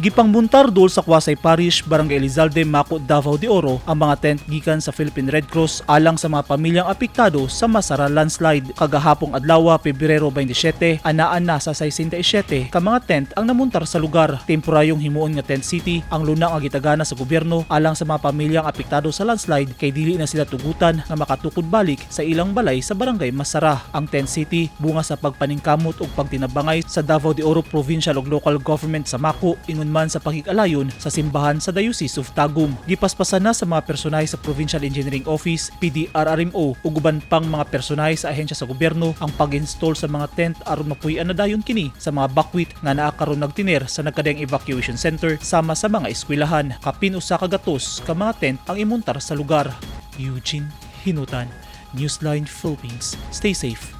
Gipang buntar dol sa Kwasay Parish, Barangay Elizalde, Mako, Davao de Oro ang mga tent gikan sa Philippine Red Cross alang sa mga pamilyang apektado sa Masara landslide. Kagahapong adlaw, Pebrero 27, anaan na sa 67 ka mga tent ang namuntar sa lugar. Temporaryong himuon nga tent city ang lunang ang gitagana sa gobyerno alang sa mga pamilyang apektado sa landslide kay dili na sila tugutan nga makatukod balik sa ilang balay sa Barangay Masara. Ang tent city bunga sa pagpaningkamot ug pagtinabangay sa Davao de Oro Provincial ug Local Government sa Mako ingon man sa pagkikalayon sa simbahan sa Diocese of Tagum. Gipaspasan na sa mga personahe sa Provincial Engineering Office, PDRRMO ug uban pang mga personahe sa ahensya sa gobyerno ang pag-install sa mga tent aron mapuy-an na dayon kini sa mga bakwit nga naa karon nagtiner sa nagkadayang evacuation center sama sa mga eskwelahan. Kapin usa ka gatos ka mga tent ang imuntar sa lugar. Eugene Hinutan, Newsline Philippines. Stay safe.